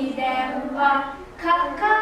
自然はかか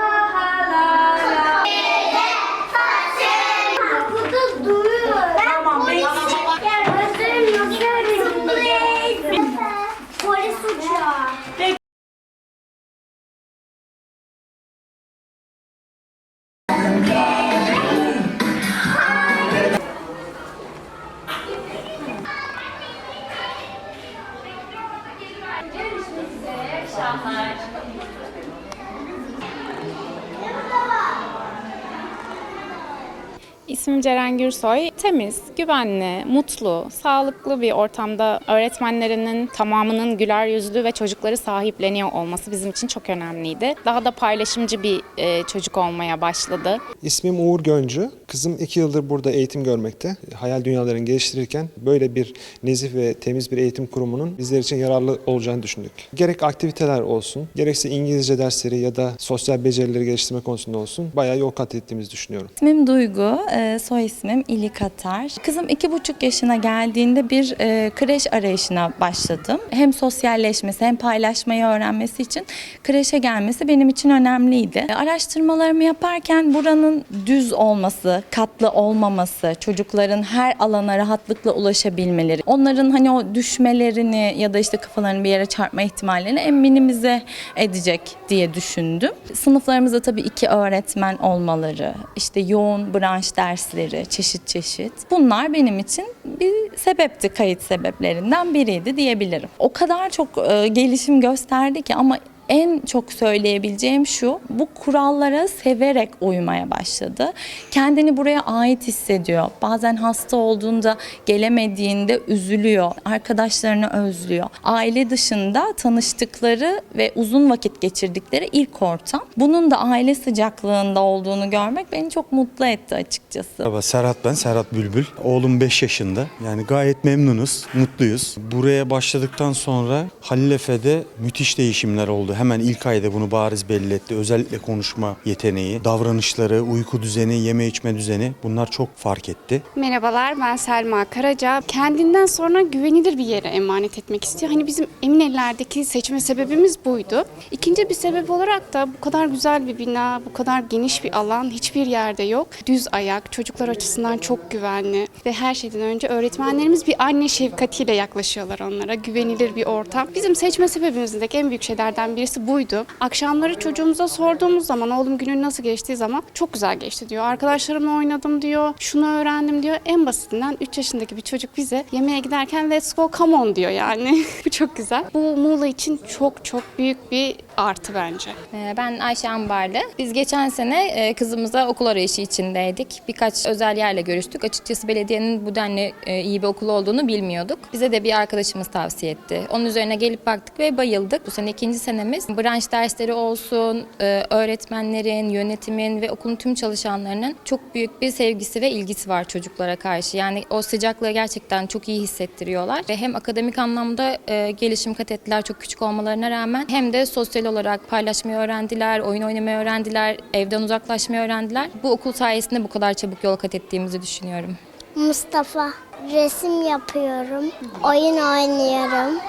İsmim Ceren Gürsoy. Temiz, güvenli, mutlu, sağlıklı bir ortamda öğretmenlerinin tamamının güler yüzlü ve çocukları sahipleniyor olması bizim için çok önemliydi. Daha da paylaşımcı bir e, çocuk olmaya başladı. İsmim Uğur Göncü. Kızım iki yıldır burada eğitim görmekte. Hayal dünyalarını geliştirirken böyle bir nezih ve temiz bir eğitim kurumunun bizler için yararlı olacağını düşündük. Gerek aktiviteler olsun, gerekse İngilizce dersleri ya da sosyal becerileri geliştirme konusunda olsun bayağı yol kat ettiğimizi düşünüyorum. İsmim Duygu, e, soy ismim İlik Atar. Kızım iki buçuk yaşına geldiğinde bir e, kreş arayışına başladım. Hem sosyalleşmesi hem paylaşmayı öğrenmesi için kreşe gelmesi benim için önemliydi. E, Araştırmalarımı yaparken buranın düz olması, katlı olmaması, çocukların her alana rahatlıkla ulaşabilmeleri, onların hani o düşmelerini ya da işte kafalarını bir yere çarpma ihtimallerini en minimize edecek diye düşündüm. Sınıflarımızda tabii iki öğretmen olmaları, işte yoğun branş dersleri, çeşit çeşit. Bunlar benim için bir sebepti, kayıt sebeplerinden biriydi diyebilirim. O kadar çok e, gelişim gösterdi ki ama en çok söyleyebileceğim şu, bu kurallara severek uymaya başladı. Kendini buraya ait hissediyor. Bazen hasta olduğunda, gelemediğinde üzülüyor. Arkadaşlarını özlüyor. Aile dışında tanıştıkları ve uzun vakit geçirdikleri ilk ortam. Bunun da aile sıcaklığında olduğunu görmek beni çok mutlu etti açıkçası. Merhaba Serhat ben, Serhat Bülbül. Oğlum 5 yaşında. Yani gayet memnunuz, mutluyuz. Buraya başladıktan sonra Halil Efe'de müthiş değişimler oldu. Hemen ilk ayda bunu bariz belli etti. Özellikle konuşma yeteneği, davranışları, uyku düzeni, yeme içme düzeni bunlar çok fark etti. Merhabalar ben Selma Karaca. Kendinden sonra güvenilir bir yere emanet etmek istiyor. Hani bizim emin ellerdeki seçme sebebimiz buydu. İkinci bir sebep olarak da bu kadar güzel bir bina, bu kadar geniş bir alan hiçbir yerde yok. Düz ayak, çocuklar açısından çok güvenli ve her şeyden önce öğretmenlerimiz bir anne şefkatiyle yaklaşıyorlar onlara. Güvenilir bir ortam. Bizim seçme sebebimizdeki en büyük şeylerden birisi buydu. Akşamları çocuğumuza sorduğumuz zaman oğlum günün nasıl geçtiği zaman çok güzel geçti diyor. Arkadaşlarımla oynadım diyor. Şunu öğrendim diyor. En basitinden 3 yaşındaki bir çocuk bize yemeğe giderken let's go come on diyor yani. Bu çok güzel. Bu Muğla için çok çok büyük bir artı bence. Ee, Ben Ayşe Ambarlı. Biz geçen sene e, kızımıza okul arayışı içindeydik. Birkaç özel yerle görüştük. Açıkçası belediyenin bu denli e, iyi bir okul olduğunu bilmiyorduk. Bize de bir arkadaşımız tavsiye etti. Onun üzerine gelip baktık ve bayıldık. Bu sene ikinci senemiz. Branş dersleri olsun, e, öğretmenlerin, yönetimin ve okulun tüm çalışanlarının çok büyük bir sevgisi ve ilgisi var çocuklara karşı. Yani o sıcaklığı gerçekten çok iyi hissettiriyorlar. Hem akademik anlamda gelişim kat ettiler çok küçük olmalarına rağmen hem de sosyal olarak paylaşmayı öğrendiler, oyun oynamayı öğrendiler, evden uzaklaşmayı öğrendiler. Bu okul sayesinde bu kadar çabuk yol kat ettiğimizi düşünüyorum. Mustafa. Resim yapıyorum, oyun oynuyorum,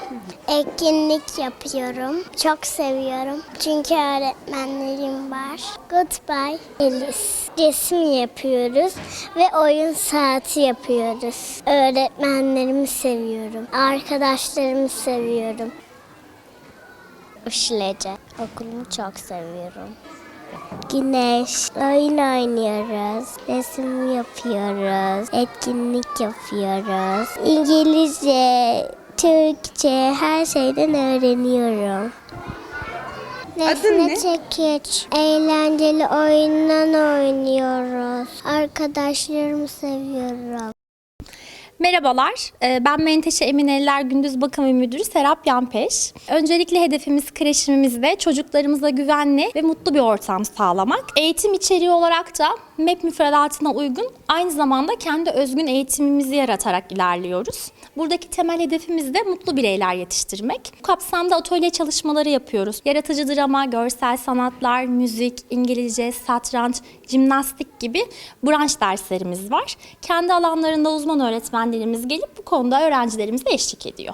etkinlik yapıyorum. Çok seviyorum çünkü öğretmenlerim var. Goodbye Elis. Resim yapıyoruz ve oyun saati yapıyoruz. Öğretmenlerimi seviyorum, arkadaşlarımı seviyorum. Işlece. Okulumu çok seviyorum. Güneş, oyun oynuyoruz, resim yapıyoruz, etkinlik yapıyoruz. İngilizce, Türkçe her şeyden öğreniyorum. Nesne çekiç, eğlenceli oyunlar oynuyoruz. Arkadaşlarımı seviyorum. Merhabalar, ee, ben Menteşe Emineller Gündüz Bakımı Müdürü Serap Yanpeş. Öncelikle hedefimiz kreşimizde çocuklarımıza güvenli ve mutlu bir ortam sağlamak. Eğitim içeriği olarak da MEP müfredatına uygun aynı zamanda kendi özgün eğitimimizi yaratarak ilerliyoruz. Buradaki temel hedefimiz de mutlu bireyler yetiştirmek. Bu kapsamda atölye çalışmaları yapıyoruz. Yaratıcı drama, görsel sanatlar, müzik, İngilizce, satranç, jimnastik gibi branş derslerimiz var. Kendi alanlarında uzman öğretmenlerimiz gelip bu konuda öğrencilerimize eşlik ediyor.